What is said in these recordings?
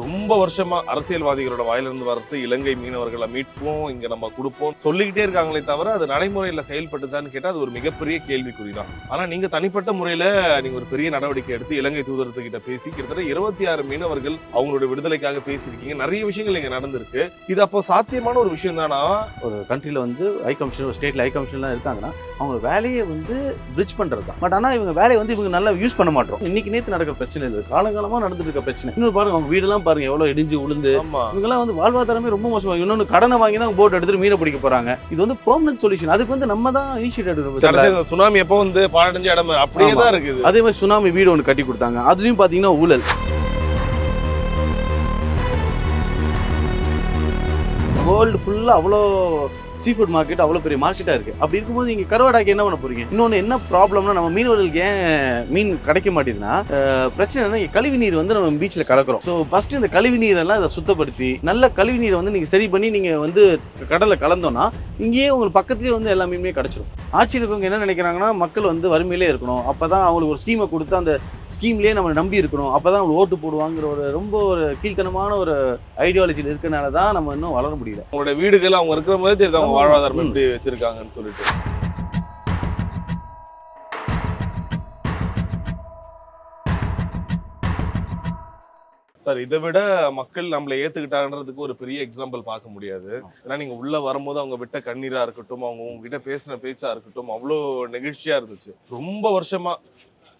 ரொம்ப வருஷமா அரசியல்வாதிகளோட வாயிலிருந்து வரது இலங்கை மீனவர்களை மீட்போம் இங்க நம்ம கொடுப்போம். சொல்லிக்கிட்டே இருக்காங்களே தவிர அது நடைமுறையில செயல்பட்டுச்சான்னு கேட்டா அது ஒரு மிகப்பெரிய கேள்விக்குறி தான் ஆனா நீங்க தனிப்பட்ட முறையில நீங்க ஒரு பெரிய நடவடிக்கை எடுத்து இலங்கை தூதரத்துக்கிட்ட பேசி கிட்டத்தட்ட இருபத்தி ஆறு மீனவர்கள் அவங்களோட விடுதலைக்காக பேசியிருக்கீங்க. நிறைய விஷயங்கள் இங்க நடந்திருக்கு. இது அப்போ சாத்தியமான ஒரு விஷயம் தானா? ஒரு கண்ட்ரியில் வந்து ஹை கமிஷன் ஒரு ஸ்டேட்ல ஹை கமிஷன்லாம் இருக்காங்கன்னா அவங்க வேலையை வந்து பிரிட்ஜ் பண்ணுறது தான். பட் ஆனால் இவங்க வேலையை வந்து இவங்க நல்லா யூஸ் பண்ண மாட்டோம். இன்னைக்கு நேற்று நடக்கிற பிரச்சனை இல்லை. காலங்காலமாக நடந்துட்டு இருக்க பிரச்சனை. இன்னும் பாருங்க அவங்க வீடெல்லாம் பாருங்க எவ்வளோ இடிஞ்சு உளுந்து. இவங்கெல்லாம் வந்து வாழ்வாதாரமே ரொம்ப மோசமாக இன்னொன்று கடனை வாங்கி தான் போட் எடுத்துட்டு மீனை பிடிக்க போறாங்க. இது வந்து பெர்மனன்ட் சொல்யூஷன் அதுக்கு வந்து நம்ம தான் இனிஷியேட் எடுக்கணும் சுனாமி எப்போ வந்து பாழடைஞ்ச இடம் அப்படியே தான் இருக்குது. அதே மாதிரி சுனாமி வீடு ஒன்று கட்டி கொடுத்தாங்க. அதுலயும் பார்த்தீங்கன்னா ஊழல். வேர்ல்டு ஃபுல்லாக அவ்வளோ சீ ஃபுட் மார்க்கெட் அவ்வளோ பெரிய மார்க்கெட்டாக இருக்குது அப்படி இருக்கும்போது நீங்கள் கருவாடாக்கு என்ன பண்ண போகிறீங்க இன்னொன்று என்ன ப்ராப்ளம்னா நம்ம மீனவர்களுக்கு ஏன் மீன் கிடைக்க மாட்டேதுன்னா பிரச்சனை என்ன கழிவு நீர் வந்து நம்ம பீச்சில் கலக்கிறோம். ஸோ ஃபஸ்ட்டு இந்த கழிவு நீரெல்லாம் இதை சுத்தப்படுத்தி நல்ல கழிவு நீரை வந்து நீங்கள் சரி பண்ணி நீங்கள் வந்து கடலில் கலந்தோன்னா இங்கேயே உங்களுக்கு பக்கத்துலேயே வந்து எல்லா மீனுமே கிடச்சிரும். ஆட்சியில் இருக்கவங்க என்ன நினைக்கிறாங்கன்னா மக்கள் வந்து வறுமையிலே இருக்கணும். அப்போ தான் அவங்களுக்கு ஒரு ஸ்கீமை கொடுத்து அந்த ஸ்கீம்லேயே நம்ம நம்பி இருக்கணும். அப்போ தான் அவங்க ஓட்டு போடுவாங்கிற ஒரு ரொம்ப ஒரு கீழ்த்தனமான ஒரு ஐடியாலஜியில் இருக்கனால தான் நம்ம இன்னும் வளர முடியல. அவங்களோட வீடுகள் அவங்க இருக்கிற போதே தெரியுது. அவங்க. வாழ்வாதாரம். எப்படி வச்சிருக்காங்கன்னு சொல்லிட்டு. சார் இதை விட மக்கள் நம்மளை ஏத்துக்கிட்டாங்கன்றதுக்கு ஒரு பெரிய எக்ஸாம்பிள் பார்க்க முடியாது. ஏன்னா நீங்க உள்ள வரும்போது அவங்க விட்ட கண்ணீரா இருக்கட்டும் அவங்க உங்ககிட்ட பேசின பேச்சா இருக்கட்டும் அவ்வளோ நெகிழ்ச்சியா இருந்துச்சு. ரொம்ப வருஷமா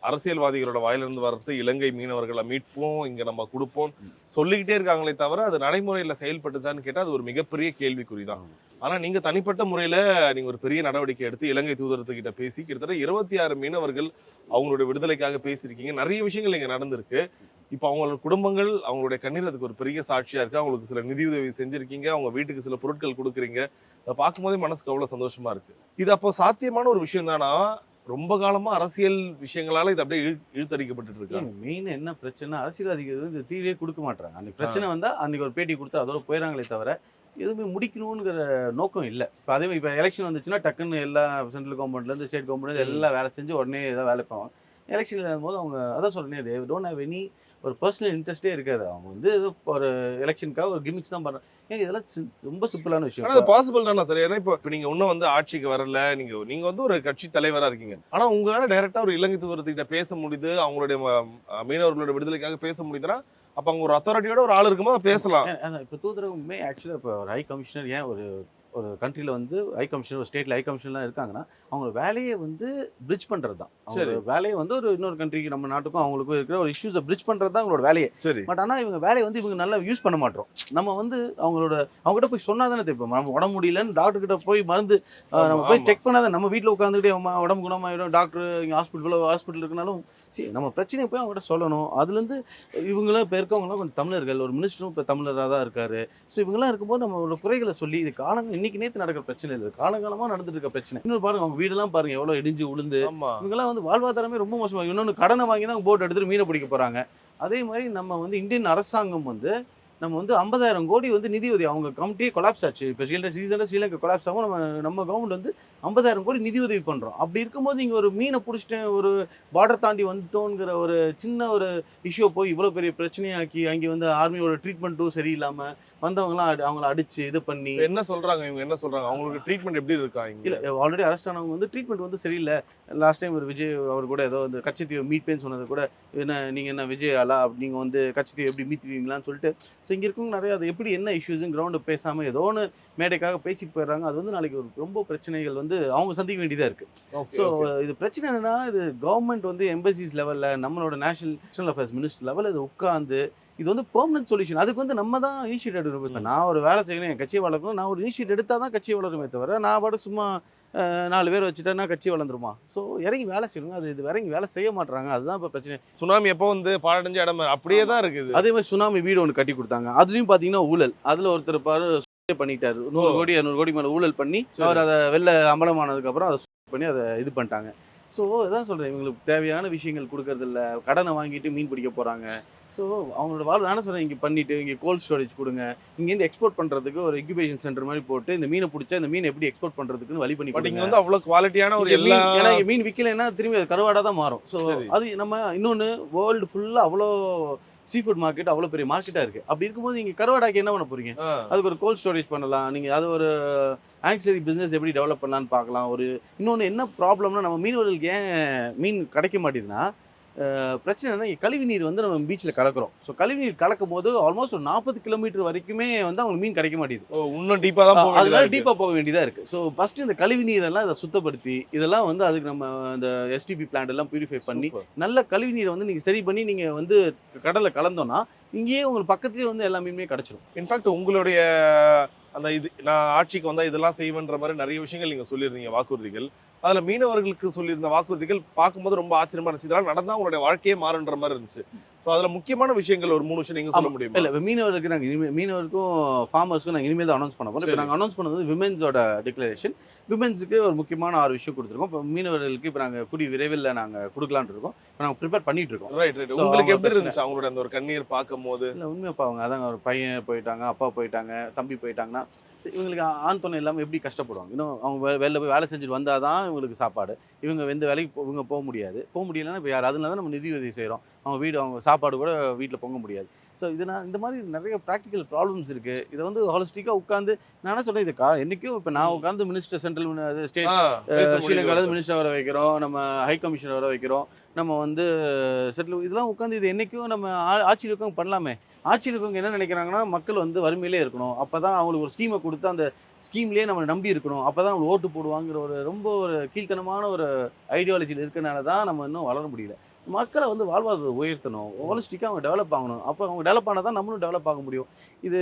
அரசியல்வாதிகளோட வாயிலிருந்து வர்றது இலங்கை மீனவர்களை மீட்போம் இங்கே நம்ம கொடுப்போம். சொல்லிக்கிட்டே இருக்காங்களே தவிர அது நடைமுறையில் செயல்பட்டுச்சான்னு கேட்டால் அது ஒரு மிகப்பெரிய கேள்விக்குறி தான் ஆனால் நீங்க தனிப்பட்ட முறையில் நீங்க ஒரு பெரிய நடவடிக்கை எடுத்து இலங்கை தூதரத்துக்கிட்ட பேசி கிட்டத்தட்ட இருபத்தி ஆறு மீனவர்கள் அவங்களோட விடுதலைக்காக பேசியிருக்கீங்க. நிறைய விஷயங்கள் இங்கே நடந்திருக்கு. இப்போ அவங்களோட குடும்பங்கள் அவங்களுடைய கண்ணீர் அதுக்கு ஒரு பெரிய சாட்சியாக இருக்கு. அவங்களுக்கு சில நிதியுதவி செஞ்சுருக்கீங்க. அவங்க வீட்டுக்கு சில பொருட்கள் கொடுக்குறீங்க. அதை பார்க்கும்போதே மனசுக்கு அவ்வளோ சந்தோஷமா இருக்கு. இது அப்போ சாத்தியமான ஒரு விஷயம் தானா ரொம்ப காலமா அரசியல் விஷயங்களால இது அப்படியே இழு- இழுத்தடிக்கப்பட்டு இருக்கு மெயின் என்ன பிரச்சனை? அரசியல்வாதிகள் வந்து தீர்வே கொடுக்க மாட்டாங்க அன்னைக்கு பிரச்சனை வந்தா அன்னைக்கு ஒரு பேட்டி கொடுத்து அதோட போயிடறாங்களே தவிர எதுவுமே முடிக்கணுங்கிற நோக்கம் இல்லை. இப்போ அதே இப்போ எலெக்ஷன் வந்துச்சுன்னா டக்குன்னு எல்லா சென்ட்ரல் கவர்மெண்ட்லேருந்து ஸ்டேட் கவர்மெண்ட் எல்லாம் வேலை செஞ்சு உடனே ஏதாவது வேலை பார்ப்பாங்க எலெக்ஷன் இல்லாத போது அவங்க அதான் சொல்றேனே தே டோன்ட் ஹேவ் எனி ஒரு பர்சனல் இன்ட்ரெஸ்டே இருக்காது. அவங்க வந்து ஏதோ ஒரு எலெக்ஷனுக்காக ஒரு கிமிக்ஸ் தான் பண்ணுறாங்க ஏங்க இதெல்லாம் ரொம்ப சிம்பிளான விஷயம். ஆனா அது பாசிபிள் தானே சார். ஏன்னா இப்போ இப்போ நீங்க இன்னும் வந்து ஆட்சிக்கு வரல நீங்க நீங்க வந்து ஒரு கட்சி தலைவரா இருக்கீங்க. ஆனா உங்களால டைரக்டா ஒரு இலங்கை தூதரத்துக்கிட்ட பேச முடியுது அவங்களுடைய ம- மீனவர்களோட விடுதலைக்காக பேச முடியுதுன்னா அப்ப அங்க ஒரு அத்தாரிட்டியோட ஒரு ஆள் இருக்கும்போது பேசலாம். இப்போ தூதரகமே ஆக்சுவலாக இப்போ ஒரு ஹை கமிஷனர் ஏன் ஒரு ஒரு கண்ட்ரியில் வந்து ஹை கமிஷனர் ஒரு ஸ்டேட்டில் ஹை கமிஷன்லாம் இருக்காங்கன்னா அவங்க வேலையை வந்து பிரிட்ஜ் பண்ணுறது தான் சரி. வேலையை வந்து ஒரு இன்னொரு கண்ட்ரிக்கு நம்ம நாட்டுக்கும் அவங்களுக்கும் இருக்கிற ஒரு இஷ்யூஸை பிரிட்ஜ் பண்ணுறது தான் அவங்களோட வேலையே. சரி. பட் ஆனால் இவங்க வேலையை வந்து இவங்க நல்லா யூஸ் பண்ண மாட்டோம். நம்ம வந்து அவங்களோட அவங்ககிட்ட போய் சொன்னா தானே தெரியும். நம்ம உடம்பு முடியலன்னு டாக்டர் கிட்ட போய் மருந்து நம்ம போய். செக் பண்ணாத நம்ம வீட்டில் உட்காந்துக்கிட்டே உடம்பு குணமாயிடும். டாக்டர் இங்கே ஹாஸ்பிட்டல் ஹாஸ்பிட்டல் இருக்குனாலும் சரி நம்ம பிரச்சனையை போய் அவங்ககிட்ட சொல்லணும். அதுலேருந்து இவங்களாம் இப்போ இருக்கவங்களாம் கொஞ்சம் தமிழர்கள் ஒரு மினிஸ்டரும் இப்போ தமிழராக தான் இருக்காரு. ஸோ இவங்கெல்லாம் இருக்கும்போது நம்ம ஒரு குறைகளை சொல்லி இது காலம் இன்னைக்கு நேற்று நடக்கிற பிரச்சனை இல்லை. இது காலங்காலமாக நடந்துட்டு இருக்க பிரச்சனை. இன்னொரு பாருங்க அவங்க வீடெல்லாம் பாருங்க எவ்வளோ இடிஞ்சு உளுந்து. இவங்கெல்லாம் வந்து வாழ்வாதாரமே ரொம்ப மோசமாக இன்னொன்று கடனை வாங்கி தான் போட் எடுத்துட்டு மீனை பிடிக்க போறாங்க. அதே மாதிரி நம்ம வந்து இந்தியன் அரசாங்கம் வந்து நம்ம வந்து ஐம்பதாயிரம் கோடி வந்து நிதி உதவி அவங்க கமிட்டியே கொலாப்ஸ் ஆச்சு. இப்போ ஸ்ரீலங்கா சீசனில் ஸ்ரீலங்கா கொலாப்ஸ் ஆகும். நம்ம நம்ம கவர்மெண்ட் வந்து ஐம்பதாயிரம் கோடி நிதி உதவி பண்ணுறோம் அப்படி இருக்கும்போது இங்கே ஒரு மீனை பிடிச்சிட்டு ஒரு பார்டர் தாண்டி வந்துட்டோங்கிற ஒரு சின்ன ஒரு இஷ்யூ போய் இவ்வளோ பெரிய பிரச்சனையாக்கி அங்கே வந்து ஆர்மியோட ட்ரீட்மெண்ட்டும் சரியில்லாமல் வந்தவங்களாம் அவங்கள அடிச்சு இது பண்ணி என்ன சொல்றாங்க இவங்க என்ன சொல்றாங்க? அவங்களுக்கு ட்ரீட்மெண்ட் எப்படி இருக்கா இல்ல ஆல்ரெடி அரெஸ்ட் ஆனவங்க வந்து ட்ரீட்மெண்ட் வந்து சரியில்லை. லாஸ்ட் டைம் ஒரு விஜய் அவர் கூட ஏதோ வந்து கட்சித்தீவை மீட்பேன்னு சொன்னது கூட என்ன நீங்க என்ன விஜய் ஆளா? நீங்க வந்து கட்சித்தீவை எப்படி மீட்டுவீங்களான்னு சொல்லிட்டு ஸோ இங்க இருக்கவங்க நிறைய அது எப்படி என்ன இஷ்யூஸும் கிரவுண்டு பேசாம ஏதோ ஒன்று மேடைக்காக பேசிட்டு போயிடுறாங்க. அது வந்து நாளைக்கு ரொம்ப பிரச்சனைகள் வந்து அவங்க சந்திக்க வேண்டியதா இருக்கு. Okay, so. இது பிரச்சனை என்னன்னா இது கவர்மெண்ட் வந்து எம்பசிஸ் லெவல்ல நம்மளோட நேஷனல் நேஷனல் அஃபேர்ஸ் மினிஸ்டர் லெவலில் இது உட்காந்து இது வந்து பெர்மனன்ட் சொல்யூஷன் அதுக்கு வந்து நம்ம தான் இனிஷியேட் எடுக்கணும். நான் ஒரு வேலை செய்யணும் என் கட்சியை வளர்க்கணும். நான் ஒரு இனிஷியேட் எடுத்தால் தான் கட்சியை வளருமே தவிர நான் பாட்டு சும்மா நாலு பேர் வச்சுட்டேன்னா கட்சி வளர்ந்துருமா? ஸோ இறங்கி வேலை செய்யணும் அது இது இறங்கி வேலை செய்ய மாட்றாங்க. அதுதான் இப்போ பிரச்சனை. சுனாமி எப்போ வந்து பாழடைஞ்ச இடம்? அப்படியே தான் இருக்குது. அதே மாதிரி சுனாமி வீடு ஒன்று கட்டி கொடுத்தாங்க. அதுலயும் பார்த்தீங்கன்னா ஊழல். அதில் ஒருத்தர் பாரு பண்ணிட்டாரு. நூறு. கோடி இரநூறு கோடி மேலே ஊழல் பண்ணி. அவர் அதை வெளில அமலமானதுக்கப்புறம் அதை பண்ணி அதை இது பண்ணிட்டாங்க. ஸோ இதான் சொல்கிறேன் இவங்களுக்கு தேவையான விஷயங்கள் கொடுக்கறது இல்ல கடனை வாங்கிட்டு மீன் பிடிக்க போகிறாங்க ஸோ அவங்களோட வாழ்வு நானே சொல்கிறேன் இங்கே பண்ணிட்டு இங்கே கோல்ட் ஸ்டோரேஜ் கொடுங்க. இங்கேருந்து எக்ஸ்போர்ட் பண்ணுறதுக்கு ஒரு இன்குபேஷன் சென்டர் மாதிரி போட்டு இந்த மீனை பிடிச்சா இந்த மீன் எப்படி எக்ஸ்போர்ட் பண்ணுறதுக்குன்னு வழி பண்ணி கொடுங்க. வந்து அவ்வளவு குவாலிட்டியான ஒரு எல்லா மீன் ஏன்னா மீன் விற்கலைன்னா திரும்பி அது கருவாடாக தான் மாறும். ஸோ. அது நம்ம இன்னொன்று வேர்ல்டு ஃபுல்லாக அவ்வளோ சீ ஃபுட் மார்க்கெட் அவ்வளோ பெரிய மார்க்கெட்டாக இருக்குது அப்படி இருக்கும்போது நீங்கள் கருவாடாக்கி என்ன பண்ண போகிறீங்க. அதுக்கு ஒரு கோல்ட் ஸ்டோரேஜ் பண்ணலாம். நீங்கள் அது ஒரு ஆக்சிலரி பிஸ்னஸ் எப்படி டெவலப் பண்ணலான்னு பார்க்கலாம். ஒரு இன்னொன்று என்ன ப்ராப்ளம்னா நம்ம மீனவர்களுக்கு ஏன் மீன் கிடைக்க மாட்டேதுன்னா பிரச்சனை என்ன கழிவு நீர் வந்து நம்ம பீச்சில் கலக்கிறோம். ஸோ கழிவு நீர் கலக்கும் போது ஆல்மோஸ்ட் ஒரு நாற்பது கிலோமீட்டர் வரைக்குமே வந்து அவங்களுக்கு மீன் கிடைக்க மாட்டேது ஓ, இன்னும் டீப்பா தான் அதனால. டீப்பாக போக வேண்டியதாக இருக்குது ஸோ ஃபர்ஸ்ட் இந்த கழிவு நீரெல்லாம் இதை சுத்தப்படுத்தி இதெல்லாம் வந்து அதுக்கு நம்ம இந்த எஸ்டிபி பிளான்ட் எல்லாம் பியூரிஃபை பண்ணி. நல்ல கழிவு நீரை வந்து நீங்கள் சரி பண்ணி நீங்கள் வந்து கடலில் கலந்தோன்னா இங்கேயே உங்களுக்கு பக்கத்துலேயே வந்து எல்லா மீனுமே கிடச்சிரும். இன்ஃபேக்ட் உங்களுடைய அந்த இது நான் ஆட்சிக்கு வந்தா இதெல்லாம் செய்வேன்ற மாதிரி நிறைய விஷயங்கள் நீங்க சொல்லியிருந்தீங்க வாக்குறுதிகள். அதுல மீனவர்களுக்கு சொல்லியிருந்த வாக்குறுதிகள் பார்க்கும்போது ரொம்ப ஆச்சரியமா இருந்துச்சு. இதெல்லாம் நடந்தால் உங்களுடைய வாழ்க்கையே மாறுன்ற மாதிரி இருந்துச்சு. ஸோ அதுல முக்கியமான விஷயங்கள் ஒரு மூணு விஷயம் நீங்க சொல்ல முடியுமா? இல்லை மீனவருக்கு நாங்கள் இனிமேல் மீனவருக்கும் ஃபார்மர்ஸ்க்கும் நாங்கள் இனிமேல் தான் அனௌன்ஸ் பண்ண போகிறோம் இப்போ. நாங்கள் அனௌன்ஸ் பண்ணது விமென்ஸோட டிக்ளரேஷன் விமென்ஸுக்கு ஒரு முக்கியமான ஆறு விஷயம் கொடுத்துருக்கோம். இப்போ மீனவர்களுக்கு இப்போ நாங்கள் கூடிய விரைவில் நாங்கள் கொடுக்கலான்னு இருக்கோம். இப்போ நாங்கள் ப்ரிப்பேர் பண்ணிட்டு இருக்கோம். ரைட் ரைட் உங்களுக்கு எப்படி இருந்துச்சு? அவங்களுடைய அந்த ஒரு கண்ணீர் பார்க்கும் போது இல்லை உண்மையாப்பா அவங்க அதாங்க ஒரு பையன் போயிட்டாங்க அப்பா போயிட்டாங்க தம்பி போயிட்டாங்கன்னா இவங்களுக்கு ஆண் துணை இல்லாமல் எப்படி கஷ்டப்படுவாங்க? இன்னும் அவங்க வெளில போய் வேலை செஞ்சுட்டு வந்தால் தான் இவங்களுக்கு சாப்பாடு. இவங்க எந்த வேலைக்கு இவங்க போக முடியாது. போக முடியலன்னா இப்போ யார்? அதனால தான் நம்ம நிதி உதவி செய்கிறோம் அவங்க வீடு அவங்க சாப்பாடு கூட வீட்டில் பொங்க முடியாது. ஸோ இதனால் இந்த மாதிரி நிறைய ப்ராக்டிக்கல் ப்ராப்ளம்ஸ் இருக்குது இதை வந்து ஹாலிஸ்டிக்காக உட்காந்து நான் என்ன சொல்கிறேன் இது கா என்றைக்கும் இப்போ நான் உட்காந்து மினிஸ்டர் சென்ட்ரல் ஸ்டேட் முடியுது. மினிஸ்டர் வர வைக்கிறோம் நம்ம ஹை கமிஷனர் வர வைக்கிறோம் நம்ம வந்து செட்டில் இதெல்லாம் உட்காந்து இது என்றைக்கும் நம்ம ஆட்சியில் இருக்கவங்க பண்ணலாமே. ஆட்சியில் இருக்கவங்க என்ன நினைக்கிறாங்கன்னா மக்கள் வந்து வறுமையிலே இருக்கணும். அப்போ தான் அவங்களுக்கு ஒரு ஸ்கீமை கொடுத்து அந்த ஸ்கீம்லேயே நம்ம நம்பி இருக்கணும். அப்போ தான் அவங்க ஓட்டு போடுவாங்கிற ஒரு ரொம்ப ஒரு கீழ்த்தனமான ஒரு ஐடியாலஜியில் இருக்கனால தான் நம்ம இன்னும் வளர முடியல. மக்களை வந்து வாழ்வாதாரத்தை உயர்த்தணும். ஹோலிஸ்டிக்காக அவங்க டெவலப் ஆகணும். அப்போ அவங்க டெவலப் ஆனால் தான் நம்மளும் டெவலப் ஆக முடியும். இது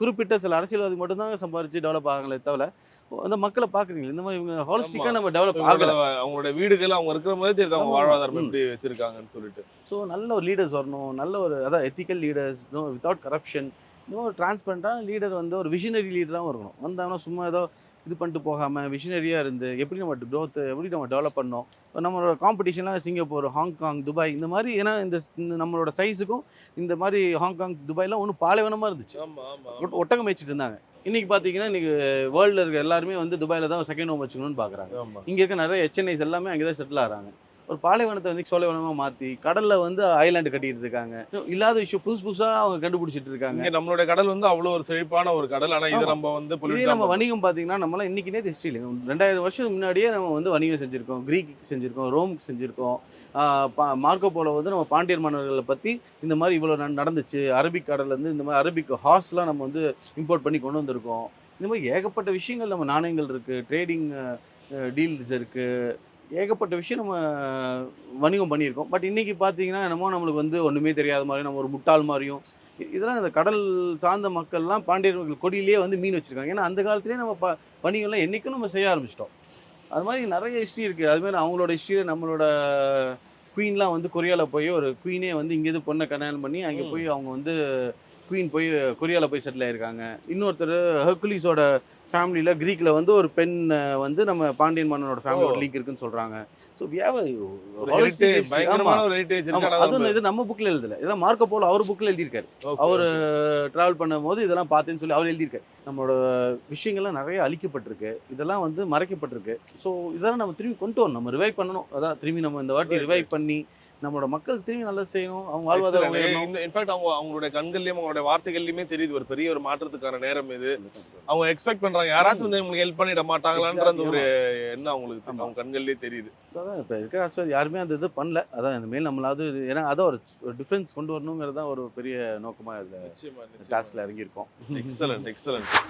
குறிப்பிட்ட சில அரசியல்வாதி மட்டும்தான் சம்பாரித்து டெவலப் ஆகலை தவிர அந்த மக்களை பார்க்குறீங்களா இந்த மாதிரி இவங்க ஹாலிஸ்டிக்காக நம்ம டெவலப் ஆகலை. அவங்களோட வீடுகள் அவங்க இருக்கிற மாதிரி தெரியுது அவங்க. வாழ்வாதாரம். எப்படி வச்சிருக்காங்கன்னு சொல்லிட்டு. ஸோ நல்ல ஒரு லீடர்ஸ் வரணும். நல்ல ஒரு அதான் எத்திக்கல் லீடர்ஸ் வித்தவுட் கரப்ஷன் இன்னும் ஒரு டிரான்ஸ்பரண்ட்டான லீடர் வந்து ஒரு விஷனரி லீடராகவும் இருக்கணும். வந்தாங்கன்னா சும்மா ஏதோ இது பண்ணிட்டு போகாமல் விஷனரியாக இருந்து எப்படி நம்ம growth எப்படி நம்ம டெவலப் பண்ணோம்? இப்போ நம்மளோட காம்படிஷன்லாம் சிங்கப்பூர் ஹாங்காங் துபாய் இந்த மாதிரி ஏன்னா இந்த நம்மளோட சைஸுக்கும் இந்த மாதிரி ஹாங்காங் துபாய்லாம் ஒன்றும் பாலைவனமாக இருந்துச்சு. ஒட்டகம் மேய்ச்சிட்டு இருந்தாங்க. இன்னைக்கு பார்த்தீங்கன்னா இன்னைக்கு வேர்ல்டில் இருக்க எல்லாருமே வந்து துபாயில் தான் செகண்ட் ஹோம் வச்சுக்கணும்னு பார்க்குறாங்க இங்கே இருக்க நிறைய ஹெச்என்ஐஸ் எல்லாமே அங்கே தான் செட்டில் ஆகிறாங்க. ஒரு பாலைவனத்தை வந்து சோலைவனமாக மாற்றி கடலில் வந்து ஐலாண்டு கட்டிட்டு இருக்காங்க. இல்லாத விஷயம் புதுசு புதுசாக அவங்க கண்டுபிடிச்சிட்டு இருக்காங்க. இங்க நம்மளுடைய கடல் வந்து அவ்வளவு ஒரு செழிப்பான ஒரு கடல். ஆனா இது. நம்ம வந்து இதே நம்ம வணிகம் பார்த்தீங்கன்னா நம்மளாம் இன்னைக்கு நேற்று ஹிஸ்ட்ரியில் ரெண்டாயிரம் வருஷத்துக்கு முன்னாடியே நம்ம வந்து வணிகம் செஞ்சுருக்கோம். கிரீக்கு செஞ்சுருக்கோம் ரோமுக்கு செஞ்சுருக்கோம். மார்க்கோ போல வந்து நம்ம பாண்டியர் மன்னர்களை பற்றி இந்த மாதிரி இவ்வளோ நடந்துச்சு. அரபிக் கடல்லேருந்து இந்த மாதிரி அரபிக் ஹார்ஸ்லாம் நம்ம வந்து இம்போர்ட் பண்ணி கொண்டு வந்திருக்கோம். இந்த மாதிரி ஏகப்பட்ட விஷயங்கள் நம்ம நாணயங்கள் இருக்குது ட்ரேடிங் டீல்ஸ் இருக்குது ஏகப்பட்ட விஷயம் நம்ம வணிகம் பண்ணியிருக்கோம். பட் இன்னைக்கு பார்த்தீங்கன்னா என்னமோ நம்மளுக்கு வந்து ஒன்றுமே தெரியாத மாதிரி நம்ம ஒரு முட்டாள் மாதிரியும் இதெல்லாம் இந்த கடல் சார்ந்த மக்கள்லாம் பாண்டியர்கள் கொடியிலேயே வந்து மீன் வச்சுருக்காங்க. ஏன்னா அந்த காலத்துலேயே நம்ம ப வணிகம்லாம் என்றைக்கும் நம்ம செய்ய ஆரம்பிச்சிட்டோம். அது மாதிரி நிறைய ஹிஸ்ட்ரி இருக்குது அது மாதிரி அவங்களோட ஹிஸ்ட்ரியில் நம்மளோட குயின்லாம் வந்து கொரியாவில் போய் ஒரு குயினே வந்து இங்கேருந்து பொண்ணை கல்யாணம் பண்ணி அங்கே. போய் அவங்க வந்து குயின் போய் கொரியாவில் போய் செட்டில் ஆயிருக்காங்க. இன்னொருத்தர் ஹெர்குலிஸோட ஃபேமிலியில் க்ரீக்கில் வந்து ஒரு பெண் வந்து நம்ம பாண்டியன் மன்னனோட ஃபேமிலியோட. லிங்க் இருக்குன்னு சொல்கிறாங்க ஸோ அதுவும் இது நம்ம புக்கில் எழுதல. இதெல்லாம் மார்க்கோ போல அவர் புக்கில் எழுதியிருக்காரு. அவர். ட்ராவல் பண்ணும்போது இதெல்லாம் பார்த்தேன்னு சொல்லி அவர் எழுதியிருக்காரு. நம்மளோட விஷயங்கள்லாம் நிறைய அழிக்கப்பட்டிருக்கு. இதெல்லாம் வந்து மறைக்கப்பட்டிருக்கு. ஸோ இதெல்லாம் நம்ம திரும்பி கொண்டு வரணும். நம்ம ரிவைவ் பண்ணணும். அதான் திரும்பி நம்ம இந்த வாட்டி ரிவைவ் பண்ணி நம்மளோட மக்களுக்கு திரும்பி நல்லா செய்யணும் அவங்க வாழ்வாதாரம். இந்த- fact அவங்க அவங்களுடைய கண்கள்லயும் அவங்களுடைய வார்த்தைகள்லயுமே தெரியுது. ஒரு பெரிய ஒரு மாற்றத்துக்கான நேரம் இது. அவங்க எக்ஸ்பெக்ட் பண்றாங்க. யாராச்சும் வந்து உங்களுக்கு ஹெல்ப் பண்ணிட மாட்டாங்களான்ற அந்த ஒரு எண்ணம் அவங்களுக்கு. அவங்க கண்கள்லயே தெரியுது. ஸோ அதான் இப்போ இருக்கிற அரசியல் யாருமே அந்த இது பண்ணல. அதான் இந்த மேல் நம்மளாவது ஏன்னா அதான் ஒரு டிஃப்ரென்ஸ் கொண்டு வரணுங்கிறது தான் ஒரு பெரிய நோக்கமாக நிச்சயமா டாஸ்கில் இறங்கியிருக்கோம். Excellent excellent